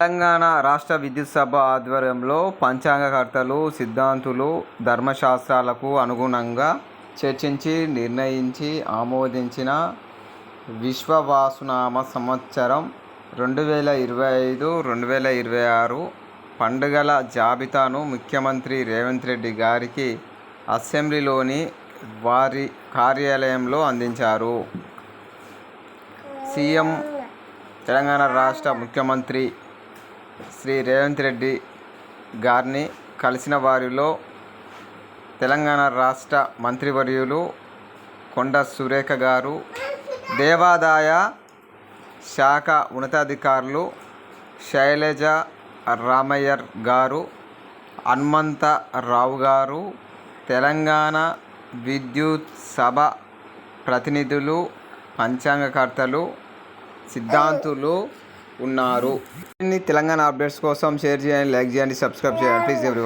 తెలంగాణ రాష్ట్ర విద్యుత్ సభ ఆధ్వర్యంలో పంచాంగకర్తలు సిద్ధాంతులు ధర్మశాస్త్రాలకు అనుగుణంగా చర్చించి నిర్ణయించి ఆమోదించిన విశ్వవాసునామ సంవత్సరం రెండు వేల ఇరవై ఐదు రెండు వేల ఇరవై ఆరు పండుగల జాబితాను ముఖ్యమంత్రి రేవంత్ రెడ్డి గారికి అసెంబ్లీలోని వారి కార్యాలయంలో అందించారు. సీఎం తెలంగాణ రాష్ట్ర ముఖ్యమంత్రి శ్రీ రేవంత్ రెడ్డి గారిని కలిసిన వారిలో తెలంగాణ రాష్ట్ర మంత్రివర్యులు కొండ సురేఖ గారు దేవాదాయ శాఖ ఉన్నతాధికారులు శైలజ రామయ్యర్ గారు హనుమంత రావు గారు తెలంగాణ విద్యుత్ సభ ప్రతినిధులు పంచాంగకర్తలు సిద్ధాంతులు ఉన్నారు. తెలంగాణ అప్డేట్స్ కోసం షేర్ చేయండి లైక్ చేయండి సబ్స్క్రైబ్ చేయండి. Please every